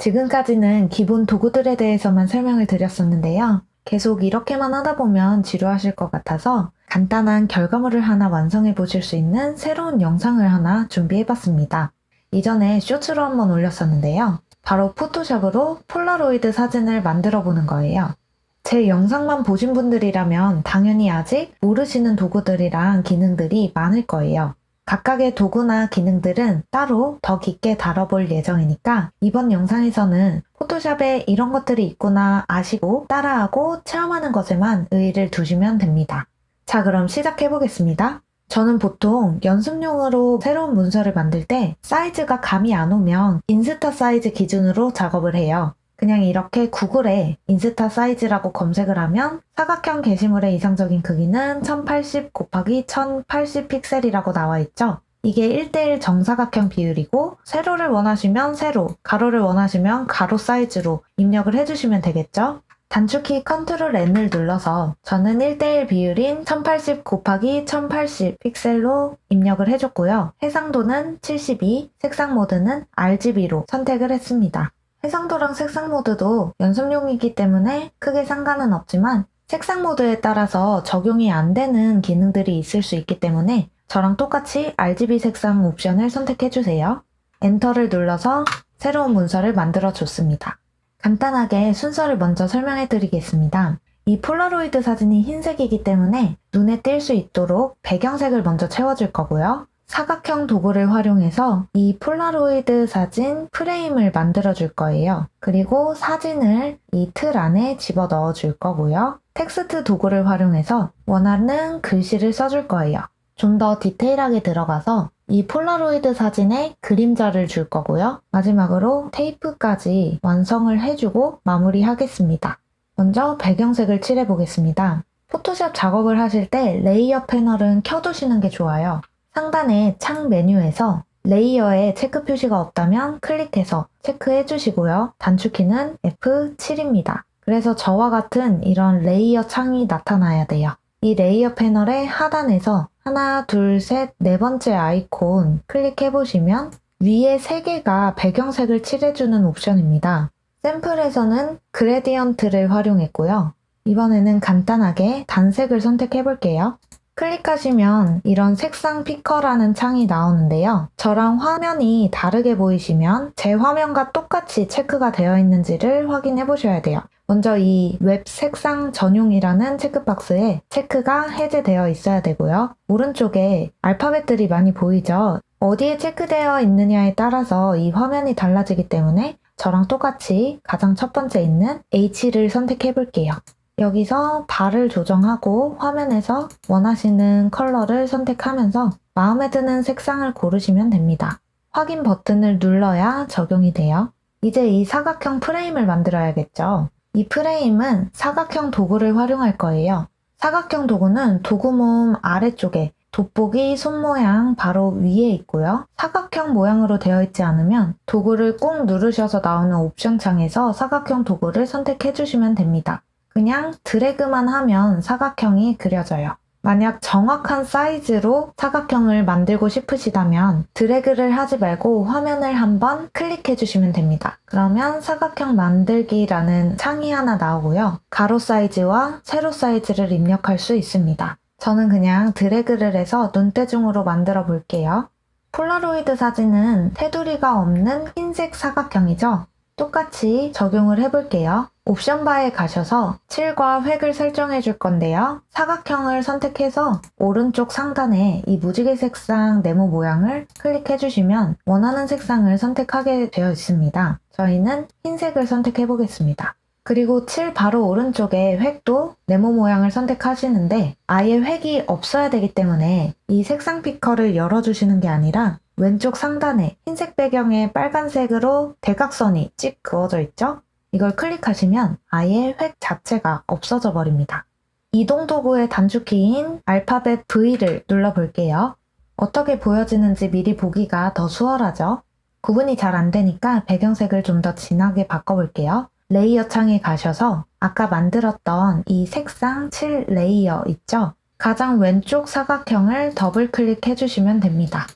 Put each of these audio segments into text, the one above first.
지금까지는 기본 도구들에 대해서만 설명을 드렸었는데요. 계속 이렇게만 하다 보면 지루하실 것 같아서 간단한 결과물을 하나 완성해 보실 수 있는 새로운 영상을 하나 준비해 봤습니다. 이전에 쇼츠로 한번 올렸었는데요. 바로 포토샵으로 폴라로이드 사진을 만들어 보는 거예요. 제 영상만 보신 분들이라면 당연히 아직 모르시는 도구들이랑 기능들이 많을 거예요. 각각의 도구나 기능들은 따로 더 깊게 다뤄볼 예정이니까 이번 영상에서는 포토샵에 이런 것들이 있구나 아시고 따라하고 체험하는 것에만 의의를 두시면 됩니다. 자, 그럼 시작해 보겠습니다. 저는 보통 연습용으로 새로운 문서를 만들 때 사이즈가 감이 안 오면 인스타 사이즈 기준으로 작업을 해요. 그냥 이렇게 구글에 인스타 사이즈라고 검색을 하면 사각형 게시물의 이상적인 크기는 1080 곱하기 1080 픽셀이라고 나와 있죠. 이게 1대1 정사각형 비율이고 세로를 원하시면 세로, 가로를 원하시면 가로 사이즈로 입력을 해주시면 되겠죠. 단축키 컨트롤 N을 눌러서 저는 1대1 비율인 1080 곱하기 1080 픽셀로 입력을 해줬고요. 해상도는 72, 색상 모드는 RGB로 선택을 했습니다. 해상도랑 색상 모드도 연습용이기 때문에 크게 상관은 없지만 색상 모드에 따라서 적용이 안 되는 기능들이 있을 수 있기 때문에 저랑 똑같이 RGB 색상 옵션을 선택해주세요. 엔터를 눌러서 새로운 문서를 만들어 줬습니다. 간단하게 순서를 먼저 설명해 드리겠습니다. 이 폴라로이드 사진이 흰색이기 때문에 눈에 띌 수 있도록 배경색을 먼저 채워줄 거고요. 사각형 도구를 활용해서 이 폴라로이드 사진 프레임을 만들어 줄 거예요. 그리고 사진을 이 틀 안에 집어 넣어 줄 거고요. 텍스트 도구를 활용해서 원하는 글씨를 써줄 거예요. 좀 더 디테일하게 들어가서 이 폴라로이드 사진에 그림자를 줄 거고요. 마지막으로 테이프까지 완성을 해주고 마무리하겠습니다. 먼저 배경색을 칠해 보겠습니다. 포토샵 작업을 하실 때 레이어 패널은 켜두시는 게 좋아요. 상단의 창 메뉴에서 레이어에 체크 표시가 없다면 클릭해서 체크해 주시고요. 단축키는 F7입니다. 그래서 저와 같은 이런 레이어 창이 나타나야 돼요. 이 레이어 패널의 하단에서 하나, 둘, 셋, 네 번째 아이콘 클릭해 보시면 위에 세 개가 배경색을 칠해주는 옵션입니다. 샘플에서는 그레디언트를 활용했고요. 이번에는 간단하게 단색을 선택해 볼게요. 클릭하시면 이런 색상 피커라는 창이 나오는데요. 저랑 화면이 다르게 보이시면 제 화면과 똑같이 체크가 되어 있는지를 확인해 보셔야 돼요. 먼저 이 웹 색상 전용이라는 체크박스에 체크가 해제되어 있어야 되고요. 오른쪽에 알파벳들이 많이 보이죠? 어디에 체크되어 있느냐에 따라서 이 화면이 달라지기 때문에 저랑 똑같이 가장 첫 번째 있는 H를 선택해 볼게요. 여기서 발을 조정하고 화면에서 원하시는 컬러를 선택하면서 마음에 드는 색상을 고르시면 됩니다. 확인 버튼을 눌러야 적용이 돼요. 이제 이 사각형 프레임을 만들어야겠죠. 이 프레임은 사각형 도구를 활용할 거예요. 사각형 도구는 도구 모음 아래쪽에 돋보기 손 모양 바로 위에 있고요. 사각형 모양으로 되어 있지 않으면 도구를 꾹 누르셔서 나오는 옵션 창에서 사각형 도구를 선택해 주시면 됩니다. 그냥 드래그만 하면 사각형이 그려져요. 만약 정확한 사이즈로 사각형을 만들고 싶으시다면 드래그를 하지 말고 화면을 한번 클릭해 주시면 됩니다. 그러면 사각형 만들기라는 창이 하나 나오고요. 가로 사이즈와 세로 사이즈를 입력할 수 있습니다. 저는 그냥 드래그를 해서 눈대중으로 만들어 볼게요. 폴라로이드 사진은 테두리가 없는 흰색 사각형이죠. 똑같이 적용을 해볼게요. 옵션 바에 가셔서 칠과 획을 설정해 줄 건데요. 사각형을 선택해서 오른쪽 상단에 이 무지개 색상 네모 모양을 클릭해 주시면 원하는 색상을 선택하게 되어 있습니다. 저희는 흰색을 선택해 보겠습니다. 그리고 칠 바로 오른쪽에 획도 네모 모양을 선택하시는데 아예 획이 없어야 되기 때문에 이 색상 피커를 열어주시는 게 아니라 왼쪽 상단에 흰색 배경에 빨간색으로 대각선이 찍 그어져 있죠? 이걸 클릭하시면 아예 획 자체가 없어져 버립니다. 이동 도구의 단축키인 알파벳 V를 눌러 볼게요. 어떻게 보여지는지 미리 보기가 더 수월하죠? 구분이 잘 안 되니까 배경색을 좀 더 진하게 바꿔볼게요. 레이어 창에 가셔서 아까 만들었던 이 색상 7 레이어 있죠? 가장 왼쪽 사각형을 더블 클릭해 주시면 됩니다.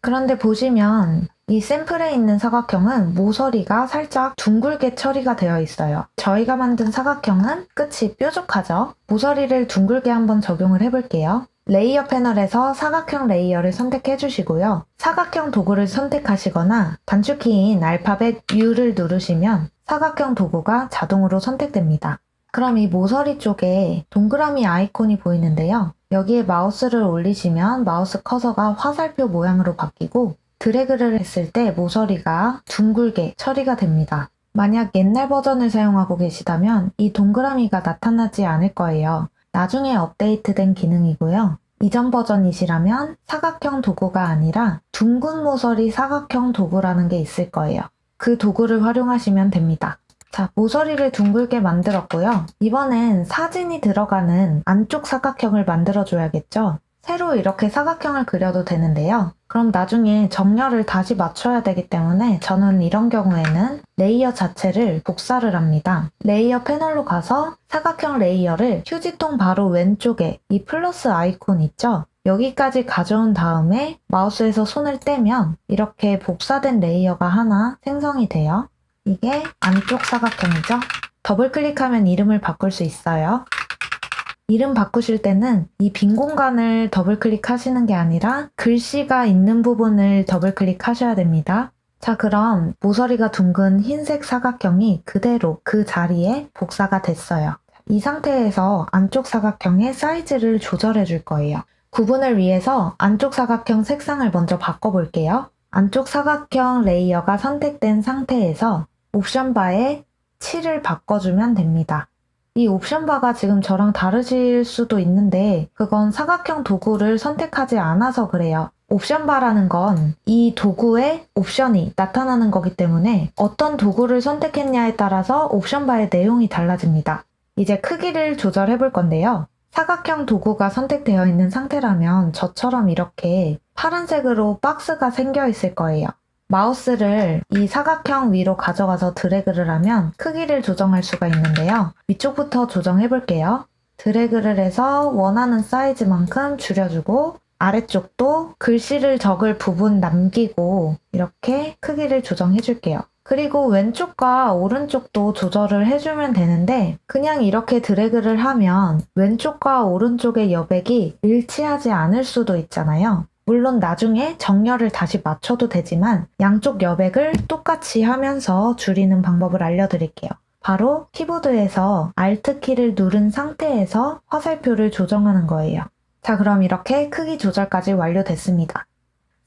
그런데 보시면 이 샘플에 있는 사각형은 모서리가 살짝 둥글게 처리가 되어 있어요. 저희가 만든 사각형은 끝이 뾰족하죠. 모서리를 둥글게 한번 적용을 해볼게요. 레이어 패널에서 사각형 레이어를 선택해 주시고요. 사각형 도구를 선택하시거나 단축키인 알파벳 U를 누르시면 사각형 도구가 자동으로 선택됩니다. 그럼 이 모서리 쪽에 동그라미 아이콘이 보이는데요. 여기에 마우스를 올리시면 마우스 커서가 화살표 모양으로 바뀌고 드래그를 했을 때 모서리가 둥글게 처리가 됩니다. 만약 옛날 버전을 사용하고 계시다면 이 동그라미가 나타나지 않을 거예요. 나중에 업데이트된 기능이고요. 이전 버전이시라면 사각형 도구가 아니라 둥근 모서리 사각형 도구라는 게 있을 거예요. 그 도구를 활용하시면 됩니다. 자, 모서리를 둥글게 만들었고요. 이번엔 사진이 들어가는 안쪽 사각형을 만들어줘야겠죠? 새로 이렇게 사각형을 그려도 되는데요. 그럼 나중에 정렬을 다시 맞춰야 되기 때문에 저는 이런 경우에는 레이어 자체를 복사를 합니다. 레이어 패널로 가서 사각형 레이어를 휴지통 바로 왼쪽에 이 플러스 아이콘 있죠? 여기까지 가져온 다음에 마우스에서 손을 떼면 이렇게 복사된 레이어가 하나 생성이 돼요. 이게 안쪽 사각형이죠? 더블 클릭하면 이름을 바꿀 수 있어요. 이름 바꾸실 때는 이 빈 공간을 더블 클릭하시는 게 아니라 글씨가 있는 부분을 더블 클릭하셔야 됩니다. 자, 그럼 모서리가 둥근 흰색 사각형이 그대로 그 자리에 복사가 됐어요. 이 상태에서 안쪽 사각형의 사이즈를 조절해 줄 거예요. 구분을 위해서 안쪽 사각형 색상을 먼저 바꿔볼게요. 안쪽 사각형 레이어가 선택된 상태에서 옵션 바에 7을 바꿔주면 됩니다. 이 옵션 바가 지금 저랑 다르실 수도 있는데 그건 사각형 도구를 선택하지 않아서 그래요. 옵션 바라는 건 이 도구에 옵션이 나타나는 거기 때문에 어떤 도구를 선택했냐에 따라서 옵션 바의 내용이 달라집니다. 이제 크기를 조절해 볼 건데요. 사각형 도구가 선택되어 있는 상태라면 저처럼 이렇게 파란색으로 박스가 생겨 있을 거예요. 마우스를 이 사각형 위로 가져가서 드래그를 하면 크기를 조정할 수가 있는데요. 위쪽부터 조정해 볼게요. 드래그를 해서 원하는 사이즈만큼 줄여주고 아래쪽도 글씨를 적을 부분 남기고 이렇게 크기를 조정해 줄게요. 그리고 왼쪽과 오른쪽도 조절을 해주면 되는데 그냥 이렇게 드래그를 하면 왼쪽과 오른쪽의 여백이 일치하지 않을 수도 있잖아요. 물론 나중에 정렬을 다시 맞춰도 되지만 양쪽 여백을 똑같이 하면서 줄이는 방법을 알려드릴게요. 바로 키보드에서 Alt 키를 누른 상태에서 화살표를 조정하는 거예요. 자, 그럼 이렇게 크기 조절까지 완료됐습니다.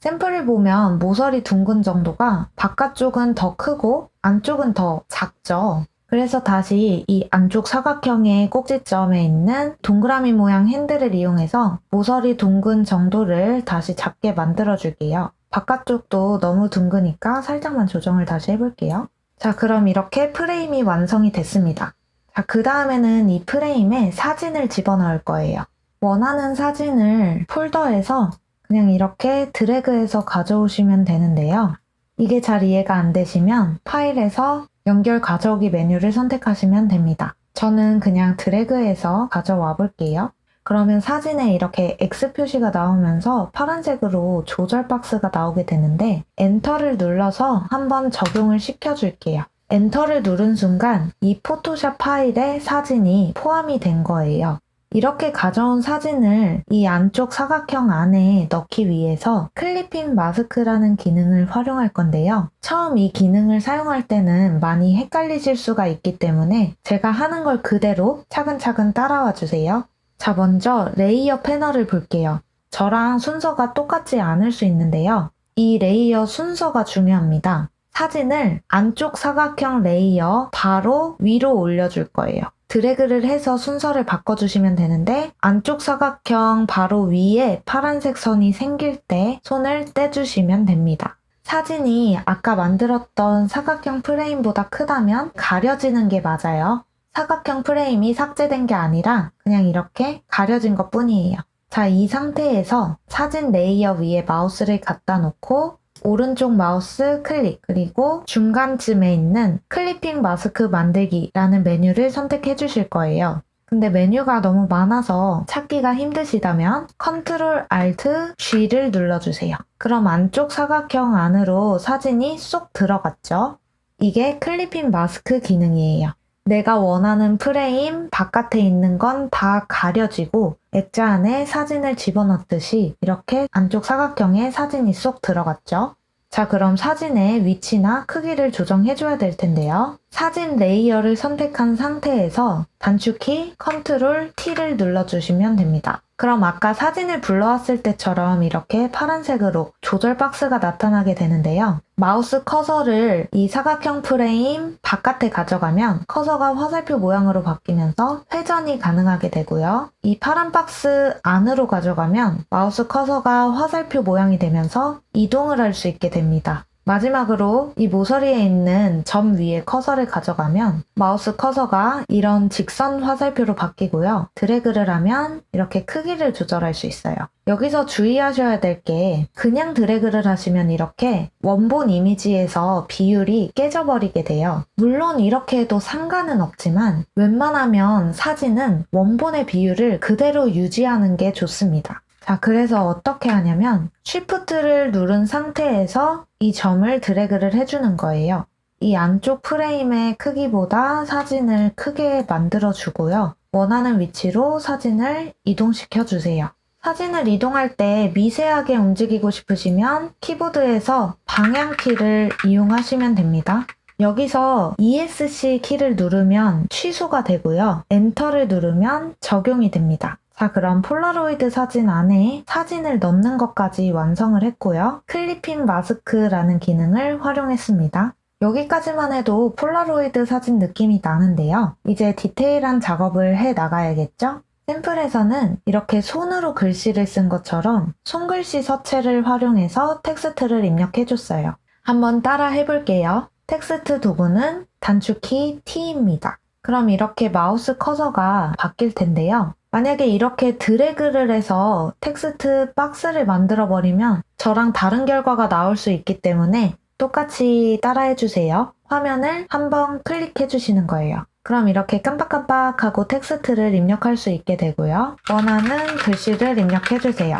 샘플을 보면 모서리 둥근 정도가 바깥쪽은 더 크고 안쪽은 더 작죠. 그래서 다시 이 안쪽 사각형의 꼭지점에 있는 동그라미 모양 핸들을 이용해서 모서리 둥근 정도를 다시 작게 만들어 줄게요. 바깥쪽도 너무 둥그니까 살짝만 조정을 다시 해볼게요. 자, 그럼 이렇게 프레임이 완성이 됐습니다. 자, 그 다음에는 이 프레임에 사진을 집어넣을 거예요. 원하는 사진을 폴더에서 그냥 이렇게 드래그해서 가져오시면 되는데요. 이게 잘 이해가 안 되시면 파일에서 연결 가져오기 메뉴를 선택하시면 됩니다. 저는 그냥 드래그해서 가져와 볼게요. 그러면 사진에 이렇게 X 표시가 나오면서 파란색으로 조절 박스가 나오게 되는데 엔터를 눌러서 한번 적용을 시켜줄게요. 엔터를 누른 순간 이 포토샵 파일에 사진이 포함이 된 거예요. 이렇게 가져온 사진을 이 안쪽 사각형 안에 넣기 위해서 클리핑 마스크라는 기능을 활용할 건데요. 처음 이 기능을 사용할 때는 많이 헷갈리실 수가 있기 때문에 제가 하는 걸 그대로 차근차근 따라와 주세요. 자, 먼저 레이어 패널을 볼게요. 저랑 순서가 똑같지 않을 수 있는데요. 이 레이어 순서가 중요합니다. 사진을 안쪽 사각형 레이어 바로 위로 올려줄 거예요. 드래그를 해서 순서를 바꿔주시면 되는데 안쪽 사각형 바로 위에 파란색 선이 생길 때 손을 떼주시면 됩니다. 사진이 아까 만들었던 사각형 프레임보다 크다면 가려지는 게 맞아요. 사각형 프레임이 삭제된 게 아니라 그냥 이렇게 가려진 것 뿐이에요. 자, 이 상태에서 사진 레이어 위에 마우스를 갖다 놓고 오른쪽 마우스 클릭 그리고 중간쯤에 있는 클리핑 마스크 만들기라는 메뉴를 선택해 주실 거예요. 근데 메뉴가 너무 많아서 찾기가 힘드시다면 Ctrl Alt G를 눌러주세요. 그럼 안쪽 사각형 안으로 사진이 쏙 들어갔죠? 이게 클리핑 마스크 기능이에요. 내가 원하는 프레임 바깥에 있는 건 다 가려지고 액자 안에 사진을 집어넣듯이 이렇게 안쪽 사각형에 사진이 쏙 들어갔죠. 자, 그럼 사진의 위치나 크기를 조정해줘야 될 텐데요. 사진 레이어를 선택한 상태에서 단축키 Ctrl T를 눌러주시면 됩니다. 그럼 아까 사진을 불러왔을 때처럼 이렇게 파란색으로 조절 박스가 나타나게 되는데요. 마우스 커서를 이 사각형 프레임 바깥에 가져가면 커서가 화살표 모양으로 바뀌면서 회전이 가능하게 되고요. 이 파란 박스 안으로 가져가면 마우스 커서가 화살표 모양이 되면서 이동을 할 수 있게 됩니다. 마지막으로 이 모서리에 있는 점 위에 커서를 가져가면 마우스 커서가 이런 직선 화살표로 바뀌고요. 드래그를 하면 이렇게 크기를 조절할 수 있어요. 여기서 주의하셔야 될 게 그냥 드래그를 하시면 이렇게 원본 이미지에서 비율이 깨져버리게 돼요. 물론 이렇게 해도 상관은 없지만 웬만하면 사진은 원본의 비율을 그대로 유지하는 게 좋습니다. 자, 그래서 어떻게 하냐면 Shift를 누른 상태에서 이 점을 드래그를 해주는 거예요. 이 안쪽 프레임의 크기보다 사진을 크게 만들어 주고요. 원하는 위치로 사진을 이동시켜 주세요. 사진을 이동할 때 미세하게 움직이고 싶으시면 키보드에서 방향키를 이용하시면 됩니다. 여기서 ESC 키를 누르면 취소가 되고요. 엔터를 누르면 적용이 됩니다. 자, 그럼 폴라로이드 사진 안에 사진을 넣는 것까지 완성을 했고요. 클리핑 마스크라는 기능을 활용했습니다. 여기까지만 해도 폴라로이드 사진 느낌이 나는데요. 이제 디테일한 작업을 해 나가야겠죠? 샘플에서는 이렇게 손으로 글씨를 쓴 것처럼 손글씨 서체를 활용해서 텍스트를 입력해줬어요. 한번 따라 해볼게요. 텍스트 도구는 단축키 T입니다. 그럼 이렇게 마우스 커서가 바뀔 텐데요. 만약에 이렇게 드래그를 해서 텍스트 박스를 만들어 버리면 저랑 다른 결과가 나올 수 있기 때문에 똑같이 따라해 주세요. 화면을 한번 클릭해 주시는 거예요. 그럼 이렇게 깜빡깜빡하고 텍스트를 입력할 수 있게 되고요. 원하는 글씨를 입력해 주세요.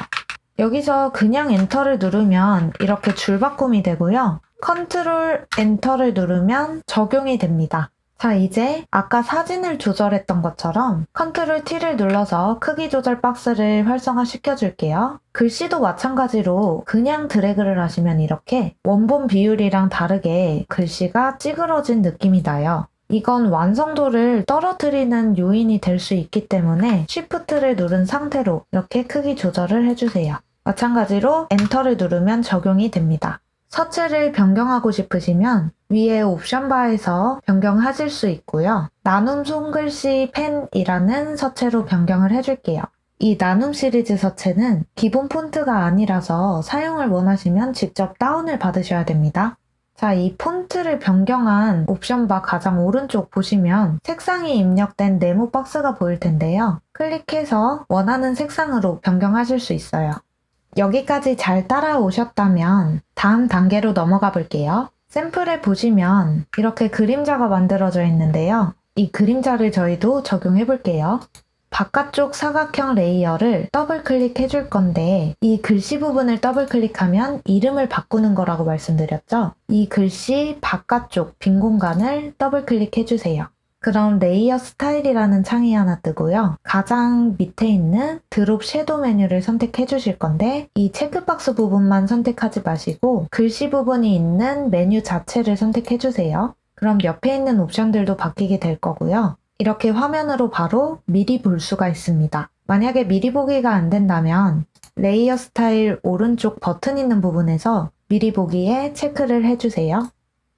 여기서 그냥 엔터를 누르면 이렇게 줄 바꿈이 되고요. 컨트롤 엔터를 누르면 적용이 됩니다. 자, 이제 아까 사진을 조절했던 것처럼 컨트롤 T를 눌러서 크기 조절 박스를 활성화 시켜 줄게요. 글씨도 마찬가지로 그냥 드래그를 하시면 이렇게 원본 비율이랑 다르게 글씨가 찌그러진 느낌이 나요. 이건 완성도를 떨어뜨리는 요인이 될 수 있기 때문에 Shift를 누른 상태로 이렇게 크기 조절을 해주세요. 마찬가지로 엔터를 누르면 적용이 됩니다. 서체를 변경하고 싶으시면 위에 옵션 바에서 변경하실 수 있고요. 나눔 손글씨 펜이라는 서체로 변경을 해줄게요. 이 나눔 시리즈 서체는 기본 폰트가 아니라서 사용을 원하시면 직접 다운을 받으셔야 됩니다. 자, 이 폰트를 변경한 옵션 바 가장 오른쪽 보시면 색상이 입력된 네모 박스가 보일 텐데요. 클릭해서 원하는 색상으로 변경하실 수 있어요. 여기까지 잘 따라오셨다면 다음 단계로 넘어가 볼게요. 샘플에 보시면 이렇게 그림자가 만들어져 있는데요. 이 그림자를 저희도 적용해 볼게요. 바깥쪽 사각형 레이어를 더블 클릭해 줄 건데 이 글씨 부분을 더블 클릭하면 이름을 바꾸는 거라고 말씀드렸죠? 이 글씨 바깥쪽 빈 공간을 더블 클릭해 주세요. 그럼 레이어 스타일이라는 창이 하나 뜨고요. 가장 밑에 있는 드롭 섀도우 메뉴를 선택해 주실 건데 이 체크박스 부분만 선택하지 마시고 글씨 부분이 있는 메뉴 자체를 선택해 주세요. 그럼 옆에 있는 옵션들도 바뀌게 될 거고요. 이렇게 화면으로 바로 미리 볼 수가 있습니다. 만약에 미리 보기가 안 된다면 레이어 스타일 오른쪽 버튼 있는 부분에서 미리 보기에 체크를 해주세요.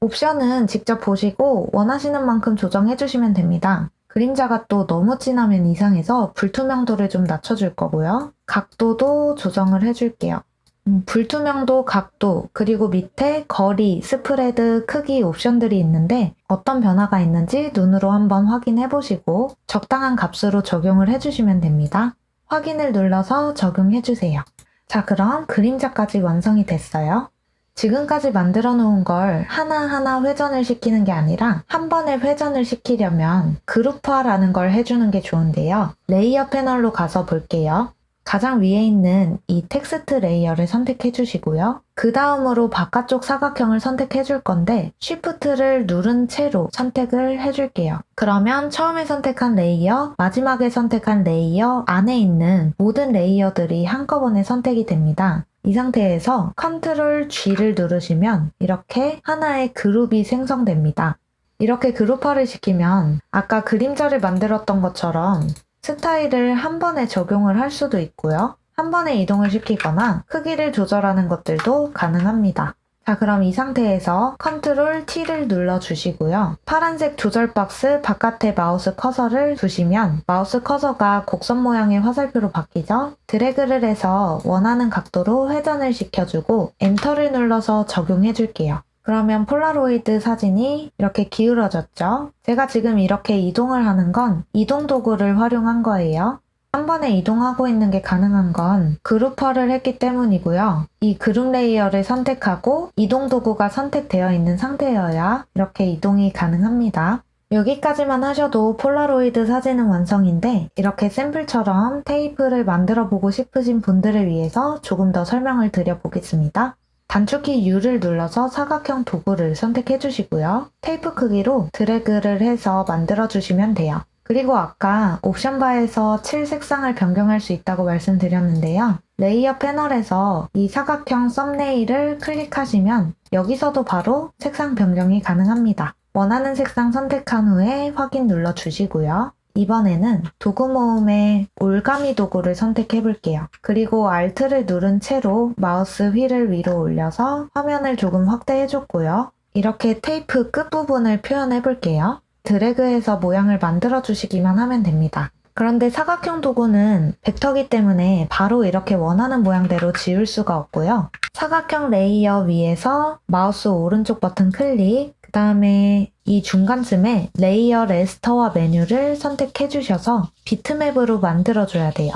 옵션은 직접 보시고 원하시는 만큼 조정해 주시면 됩니다. 그림자가 또 너무 진하면 이상해서 불투명도를 좀 낮춰줄 거고요. 각도도 조정을 해줄게요. 음, 불투명도, 각도, 그리고 밑에 거리, 스프레드, 크기 옵션들이 있는데 어떤 변화가 있는지 눈으로 한번 확인해 보시고 적당한 값으로 적용을 해주시면 됩니다. 확인을 눌러서 적용해 주세요. 자, 그럼 그림자까지 완성이 됐어요. 지금까지 만들어 놓은 걸 하나하나 회전을 시키는 게 아니라 한 번에 회전을 시키려면 그룹화라는 걸 해주는 게 좋은데요. 레이어 패널로 가서 볼게요. 가장 위에 있는 이 텍스트 레이어를 선택해 주시고요. 그 다음으로 바깥쪽 사각형을 선택해 줄 건데 Shift를 누른 채로 선택을 해 줄게요. 그러면 처음에 선택한 레이어, 마지막에 선택한 레이어 안에 있는 모든 레이어들이 한꺼번에 선택이 됩니다. 이 상태에서 Ctrl G를 누르시면 이렇게 하나의 그룹이 생성됩니다. 이렇게 그룹화를 시키면 아까 그림자를 만들었던 것처럼 스타일을 한 번에 적용을 할 수도 있고요. 한 번에 이동을 시키거나 크기를 조절하는 것들도 가능합니다. 자, 그럼 이 상태에서 Ctrl T를 눌러 주시고요. 파란색 조절 박스 바깥에 마우스 커서를 두시면 마우스 커서가 곡선 모양의 화살표로 바뀌죠? 드래그를 해서 원하는 각도로 회전을 시켜주고 엔터를 눌러서 적용해 줄게요. 그러면 폴라로이드 사진이 이렇게 기울어졌죠? 제가 지금 이렇게 이동을 하는 건 이동 도구를 활용한 거예요. 한 번에 이동하고 있는 게 가능한 건 그룹화를 했기 때문이고요. 이 그룹 레이어를 선택하고 이동 도구가 선택되어 있는 상태여야 이렇게 이동이 가능합니다. 여기까지만 하셔도 폴라로이드 사진은 완성인데 이렇게 샘플처럼 테이프를 만들어 보고 싶으신 분들을 위해서 조금 더 설명을 드려 보겠습니다. 단축키 U를 눌러서 사각형 도구를 선택해 주시고요. 테이프 크기로 드래그를 해서 만들어 주시면 돼요. 그리고 아까 옵션 바에서 칠 색상을 변경할 수 있다고 말씀드렸는데요. 레이어 패널에서 이 사각형 썸네일을 클릭하시면 여기서도 바로 색상 변경이 가능합니다. 원하는 색상 선택한 후에 확인 눌러 주시고요. 이번에는 도구 모음의 올가미 도구를 선택해 볼게요. 그리고 Alt를 누른 채로 마우스 휠을 위로 올려서 화면을 조금 확대해 줬고요. 이렇게 테이프 끝부분을 표현해 볼게요. 드래그해서 모양을 만들어 주시기만 하면 됩니다. 그런데 사각형 도구는 벡터기 때문에 바로 이렇게 원하는 모양대로 지울 수가 없고요. 사각형 레이어 위에서 마우스 오른쪽 버튼 클릭, 그 다음에 이 중간쯤에 레이어 레스터와 메뉴를 선택해 주셔서 비트맵으로 만들어 줘야 돼요.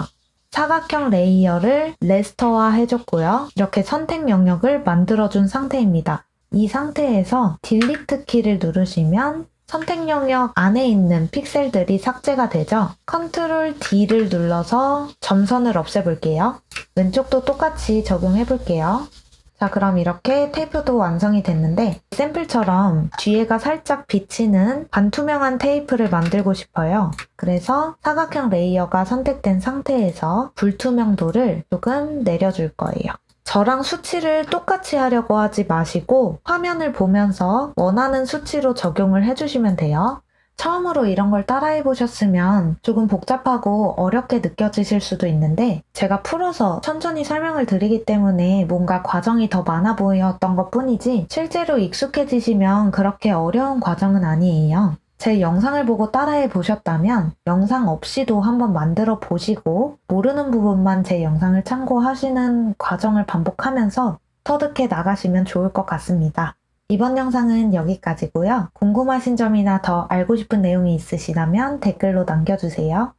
사각형 레이어를 레스터화 해줬고요. 이렇게 선택 영역을 만들어 준 상태입니다. 이 상태에서 딜리트 키를 누르시면 선택 영역 안에 있는 픽셀들이 삭제가 되죠. 컨트롤 D를 눌러서 점선을 없애볼게요. 왼쪽도 똑같이 적용해 볼게요. 자, 그럼 이렇게 테이프도 완성이 됐는데 샘플처럼 뒤에가 살짝 비치는 반투명한 테이프를 만들고 싶어요. 그래서 사각형 레이어가 선택된 상태에서 불투명도를 조금 내려줄 거예요. 저랑 수치를 똑같이 하려고 하지 마시고 화면을 보면서 원하는 수치로 적용을 해주시면 돼요. 처음으로 이런 걸 따라해 보셨으면 조금 복잡하고 어렵게 느껴지실 수도 있는데 제가 풀어서 천천히 설명을 드리기 때문에 뭔가 과정이 더 많아 보였던 것 뿐이지 실제로 익숙해지시면 그렇게 어려운 과정은 아니에요. 제 영상을 보고 따라해 보셨다면 영상 없이도 한번 만들어 보시고 모르는 부분만 제 영상을 참고하시는 과정을 반복하면서 터득해 나가시면 좋을 것 같습니다. 이번 영상은 여기까지고요. 궁금하신 점이나 더 알고 싶은 내용이 있으시다면 댓글로 남겨주세요.